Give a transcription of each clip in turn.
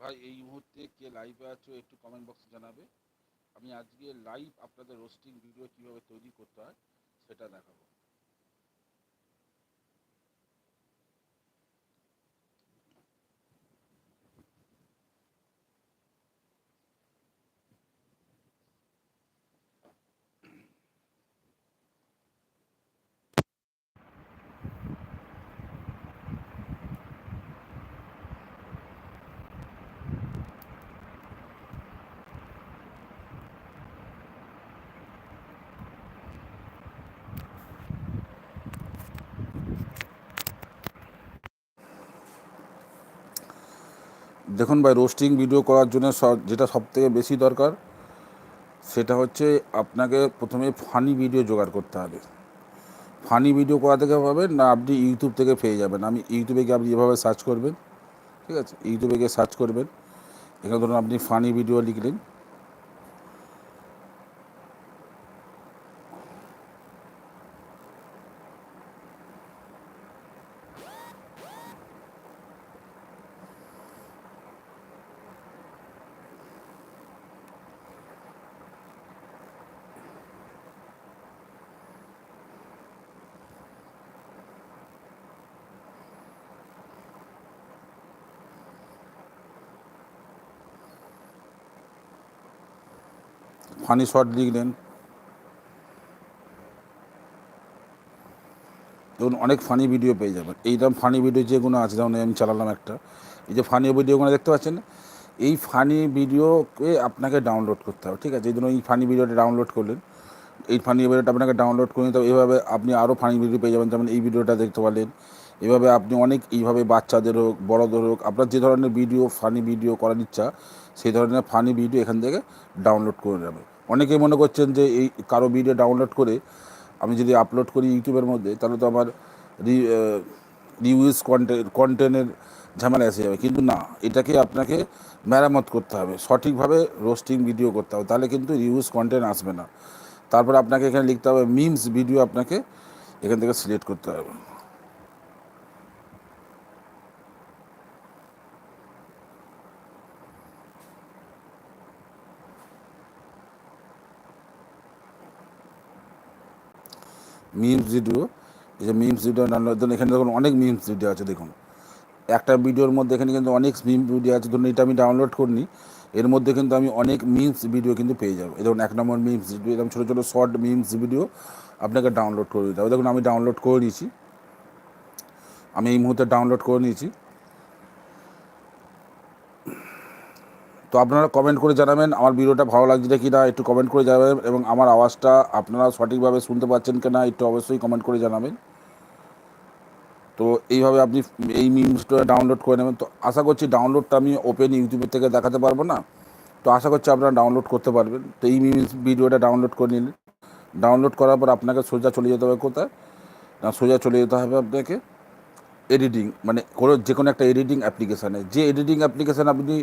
ভাই, এই মুহূর্তে কে লাইভে আছো একটু কমেন্ট বক্সে জানাবে। আমি আজকে লাইভ আপনাদের রোস্টিং ভিডিও কীভাবে তৈরি করতে হয় সেটা দেখাবো। দেখুন ভাই রোস্টিং ভিডিও করার জন্য যেটা সব থেকে বেশি দরকার, সেটা হচ্ছে আপনাকে প্রথমে ফানি ভিডিও জোগাড় করতে হবে। ফানি ভিডিও করা থেকে পাবেন না, আপনি ইউটিউব থেকে পেয়ে যাবেন। আমি ইউটিউবে গিয়ে আপনি এভাবে সার্চ করবেন, ঠিক আছে? ইউটিউবে গিয়ে সার্চ করবেন। এখানে ধরুন আপনি ফানি ভিডিও লিখলেন। ফানি শট লিখলেন দেখুন, অনেক ফানি ভিডিও পেয়ে যাবেন। এইরকম ফানি ভিডিও যেগুলো আছে, যেমন আমি চালালাম একটা। এই যে ফানি ভিডিওগুলো দেখতে পাচ্ছেন, এই ফানি ভিডিওকে আপনাকে ডাউনলোড করতে হবে, ঠিক আছে? এই জন্য এই ফানি ভিডিওটা ডাউনলোড করলেন, এই ফানি ভিডিওটা আপনাকে ডাউনলোড করে নিতে এভাবে আপনি আরও ফানি ভিডিও পেয়ে যাবেন, যেমন এই ভিডিওটা দেখতে পারলেন। এভাবে আপনি অনেক, এইভাবে বাচ্চাদের হোক, বড়দের হোক, আপনার যে ধরনের ভিডিও, ফানি ভিডিও করার ইচ্ছা, সেই ধরনের ফানি ভিডিও এখান থেকে ডাউনলোড করে নেবে অনেকেই মনে করছেন যে এই কারও ভিডিও ডাউনলোড করে আমি যদি আপলোড করি ইউটিউবের মধ্যে, তাহলে তো আমার রিউজ কন্টেন্ট কন্টেন্টের ঝামেলা এসে যাবে। কিন্তু না, এটাকে আপনাকে মেরামত করতে হবে। সঠিকভাবে রোস্টিং ভিডিও করতে হবে। তাহলে কিন্তু রিউজ কন্টেন্ট আসবে না। তারপর আপনাকে এখানে লিখতে হবে মিমস ভিডিও আপনাকে এখান থেকে সিলেক্ট করতে হবে। মিমস ভিডিও এই যে মিমস ভিডিও ডাউনলোড ধরুন এখানে দেখুন অনেক মিমস ভিডিও আছে, দেখুন। একটা ভিডিওর মধ্যে এখানে কিন্তু অনেক মিম ভিডিও আছে, ধরুন এটা আমি ডাউনলোড করিনি, এর মধ্যে কিন্তু আমি অনেক মিমস ভিডিও কিন্তু পেয়ে যাব। দেখুন এক নম্বর মিমস ভিডিও এরকম ছোটো ছোটো শর্ট মিমস ভিডিও আপনাকে ডাউনলোড করে দিতে হবে। দেখুন আমি ডাউনলোড করে নিয়েছি। আমি এই মুহূর্তে ডাউনলোড করে নিয়েছি। তো আপনারা কমেন্ট করে জানাবেন, আমার ভিডিওটা ভালো লাগছে কি না একটু কমেন্ট করে জানাবেন এবং আমার আওয়াজটা আপনারা সঠিকভাবে শুনতে পাচ্ছেন কি না একটু অবশ্যই কমেন্ট করে জানাবেন। তো এইভাবে আপনি এই মিমসটা ডাউনলোড করে নেবেন। তো আশা করছি ডাউনলোডটা আমি ওপেন ইউটিউবের থেকে দেখাতে পারব না। তো আশা করছি আপনারা ডাউনলোড করতে পারবেন। তো এই মিমস ভিডিওটা ডাউনলোড করে নিলেন। ডাউনলোড করার পর আপনাকে সোজা চলে যেতে হবে কোথায়? না, সোজা চলে যেতে হবে আপনাকে। এডিটিং মানে কোনো যে কোনো একটা এডিটিং অ্যাপ্লিকেশানে যে এডিটিং অ্যাপ্লিকেশান আপনি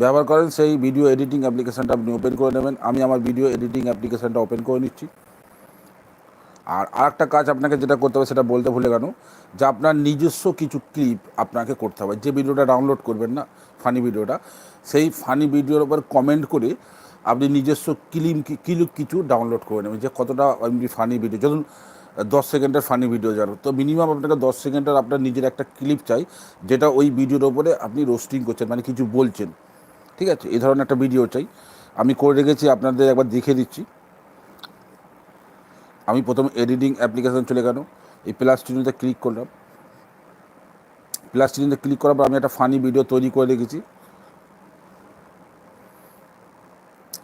ব্যবহার করেন, সেই ভিডিও এডিটিং অ্যাপ্লিকেশানটা আপনি ওপেন করে নেবেন। আমি আমার ভিডিও এডিটিং অ্যাপ্লিকেশানটা ওপেন করে নিচ্ছি। আর আরেকটা কাজ আপনাকে যেটা করতে হবে, সেটা বলতে ভুলে গেল, যে আপনার নিজস্ব কিছু ক্লিপ আপনাকে করতে হবে। যে ভিডিওটা ডাউনলোড করবেন না ফানি ভিডিওটা সেই ফানি ভিডিওর উপর কমেন্ট করে আপনি নিজস্ব ক্লিম ক্লিপ কিছু ডাউনলোড করে নেবেন। যে কতটা এমনি ফানি ভিডিও ধরুন দশ সেকেন্ডের ফানি ভিডিও জানো তো মিনিমাম আপনাকে দশ সেকেন্ডের আপনার নিজের একটা ক্লিপ চাই, যেটা ওই ভিডিওর ওপরে আপনি রোস্টিং করছেন মানে কিছু বলছেন। ঠিক আছে? এই ধরনের একটা ভিডিও চাই। আমি করে রেখেছি, আপনাদের একবার দেখে দিচ্ছি। আমি প্রথম এডিটিং অ্যাপ্লিকেশন চলে গেল। এই প্লাস চিহ্নতে ক্লিক করলাম। প্লাস চিহ্নতে ক্লিক করার পর আমি একটা ফানি ভিডিও তৈরি করে রেখেছি।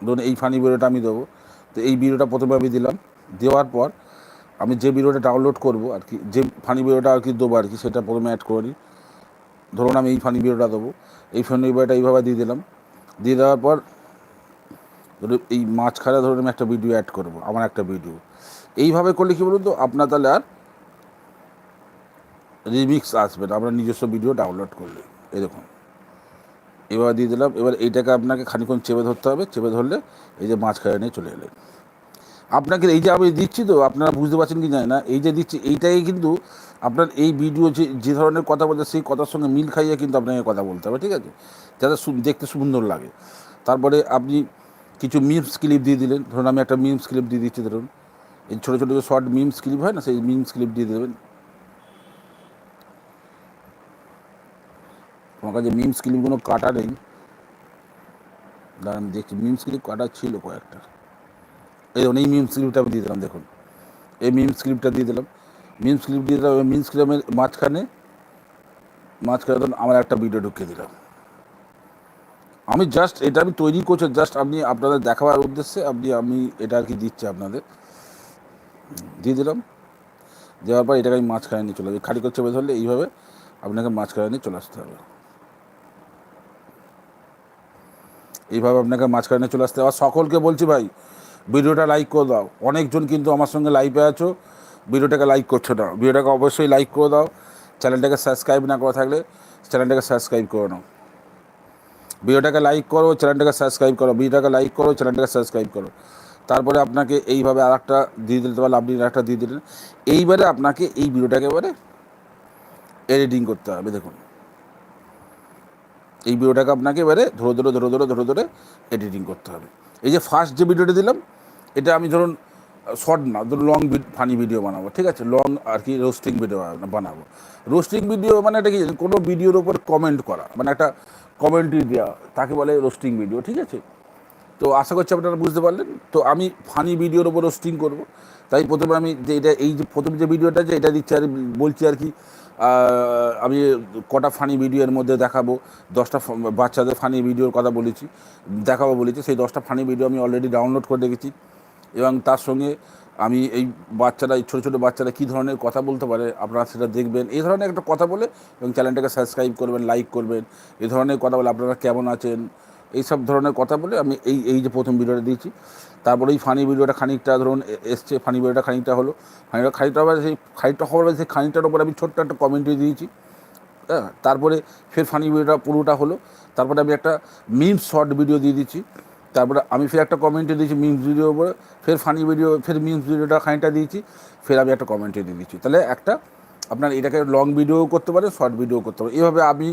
ধরুন এই ফানি ভিডিওটা আমি দেবো। তো এই ভিডিওটা প্রথমে আমি দিলাম। দেওয়ার পর আমি যে ভিডিওটা ডাউনলোড করব আর কি, যে ফানি ভিডিওটা আর কি দেবো আর কি, সেটা প্রথমে অ্যাড করে নিই। ধরুন আমি এই ফানি ভিডিওটা দেবো, এই ফানি ভিডিওটা এইভাবে দিয়ে দিলাম। দিয়ে দেওয়ার পর ধরুন এই মাঝখানে ধরুন আমি একটা ভিডিও অ্যাড করব, আমার একটা ভিডিও এইভাবে করলে কী বলুন তো, আপনার তাহলে আর রিমিক্স আসবে না, আপনার নিজস্ব ভিডিও ডাউনলোড করলে। দেখুন। এবার দিয়ে দিলাম, এবার এইটাকে আপনাকে খানিক্ষণ চেপে ধরতে হবে, চেপে ধরলে এই যে মাঝখানে নিয়ে চলে এলেন। আপনাকে এই যে আমি দিচ্ছি তো, আপনারা বুঝতে পারছেন কি জানি না, এই যে দিচ্ছি, এইটাই কিন্তু আপনার এই ভিডিও যে যে ধরনের কথা বলছে, সেই কথার সঙ্গে মিল খাইয়ে কিন্তু আপনাকে কথা বলতে হবে, ঠিক আছে? যাতে দেখতে সুন্দর লাগে। তারপরে আপনি কিছু মিমস ক্লিপ দিয়ে দিলেন, ধরুন আমি একটা মিমস ক্লিপ দিয়ে দিচ্ছি, ধরুন। এই ছোটো ছোটো যে শর্ট মিমস ক্লিপ হয় না, সেই মিমস ক্লিপ দিয়ে দেবেন। আমার কাছে মিমস ক্লিপগুলো কাটা নেই। দেখছি মিমস ক্লিপ কাটা ছিল কয়েকটা। এই দেখুন এই মিম স্ক্রিপ্টটা আমি দিয়ে দিলাম, দেখুন। এই মিম স্ক্রিপ্টটা দিয়ে দিলাম। মিম স্ক্রিপ্ট দিয়ে দিলাম মিম স্ক্রিপ্টের মাঝখানে মাঝখানে ধরুন আমার একটা ভিডিও ঢুকিয়ে দিলাম। আমি জাস্ট এটা আমি তৈরি করছি জাস্ট আপনি আপনাদের দেখাবার উদ্দেশ্যে আপনি, আমি এটা আর কি দিচ্ছি আপনাদের। দিয়ে দিলাম। দেওয়ার পর এটাকে আমি মাঝখানে নিয়ে চলে যাই খালি করে চেপে ধরলে এইভাবে আপনাকে মাঝখানে নিয়ে চলে আসতে হবে। এইভাবে আপনাকে মাঝখানে চলে আসতে হবে। সকলকে বলছি ভাই ভিডিওটা লাইক করে দাও। অনেকজন কিন্তু আমার সঙ্গে লাইভে আছো, ভিডিওটাকে লাইক করছ না। ভিডিওটাকে অবশ্যই লাইক করে দাও। চ্যানেলটাকে সাবস্ক্রাইব না করা থাকলে চ্যানেলটাকে সাবস্ক্রাইব করে নাও। ভিডিওটাকে লাইক করো, চ্যানেলটাকে সাবস্ক্রাইব করো। ভিডিওটাকে লাইক করো, চ্যানেলটাকে সাবস্ক্রাইব করো। তারপরে আপনাকে এইভাবে আর একটা দিয়ে দিতে পারলে আপনি একটা দিয়ে দিলেন। এইবারে আপনাকে এই ভিডিওটাকে এবারে এডিটিং করতে হবে, দেখুন। এই ভিডিওটাকে আপনাকে এবারে ধরে ধরে ধরে ধরে ধরে ধরে এডিটিং করতে হবে। এই যে ফার্স্ট যে ভিডিওটা দিলাম, এটা আমি ধরুন শর্ট না, ধরুন লং ফানি ভিডিও বানাবো, ঠিক আছে? লং আর কি রোস্টিং ভিডিও বানাবো রোস্টিং ভিডিও মানে এটা কি? কোনো ভিডিওর ওপর কমেন্ট করা মানে একটা কমেন্ট্রি দেওয়া তাকে বলে রোস্টিং ভিডিও ঠিক আছে? তো আশা করছি আপনারা বুঝতে পারলেন। তো আমি ফানি ভিডিওর ওপর রোস্টিং করব। তাই প্রথমে আমি যে এটা, এই যে প্রথম যে ভিডিওটা যে এটা দিচ্ছি আর বলছি আর কি আমি কটা ফানি ভিডিওর মধ্যে দেখাবো, দশটা বাচ্চাদের ফানি ভিডিওর কথা বলেছি, দেখাবো বলেছি, সেই দশটা ফানি ভিডিও আমি অলরেডি ডাউনলোড করে রেখেছি এবং তার সঙ্গে আমি এই বাচ্চারা, এই ছোটো ছোটো বাচ্চারা কী ধরনের কথা বলতে পারে আপনারা সেটা দেখবেন, এই ধরনের একটা কথা বলে এবং চ্যানেলটাকে সাবস্ক্রাইব করবেন লাইক করবেন, এই ধরনের কথা বলে আপনারা কেমন আছেন এই সব ধরনের কথা বলে আমি এই এই যে প্রথম ভিডিওটা দিয়েছি। তারপরে এই ফানি ভিডিওটা খানিকটা ধরুন এসছে, ফানি ভিডিওটা খানিকটা হলো। ফানিটা খানিকটা হবে সেই খানিকটা হওয়ার সেই খানিকটার উপর আমি ছোট্ট একটা কমেন্ট্রি দিয়েছি। হ্যাঁ তারপরে ফের ফানি ভিডিওটা পুরোটা হলো। তারপরে আমি একটা মিমস শর্ট ভিডিও দিয়ে দিচ্ছি। তারপরে আমি ফের একটা কমেন্টে দিয়েছি মিমস ভিডিও উপরে। ফের ফানি ভিডিও ফের মিমস ভিডিওটা খানিকটা দিয়েছি। ফের আমি একটা কমেন্টে দিয়ে দিচ্ছি। তাহলে একটা আপনার এটাকে লং ভিডিও করতে পারে শর্ট ভিডিও করতে পারে। এইভাবে আমি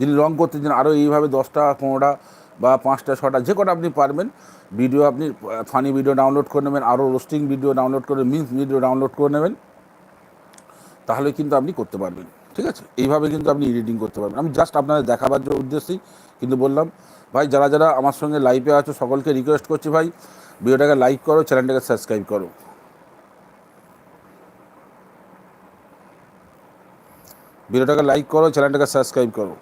যদি লং করতে চান আরও এইভাবে দশটা, পনেরোটা বা পাঁচটা, ছটা, যে কটা আপনি পারবেন ভিডিও আপনি ফানি ভিডিও ডাউনলোড করে নেবেন, আরও রোস্টিং ভিডিও ডাউনলোড করে মিন্স ভিডিও ডাউনলোড করে নেবেন, তাহলে কিন্তু আপনি করতে পারবেন, ঠিক আছে? এইভাবে কিন্তু আপনি এডিটিং করতে পারবেন। আমি জাস্ট আপনাদের দেখাবার উদ্দেশ্যেই কিন্তু বললাম, ভাই, যারা যারা আমার সঙ্গে লাইভে আছো, সকলকে রিকোয়েস্ট করছি ভাই ভিডিওটাকে লাইক করো চ্যানেলটাকে সাবস্ক্রাইব করো। ভিডিওটাকে লাইক করো চ্যানেলটাকে সাবস্ক্রাইব করো।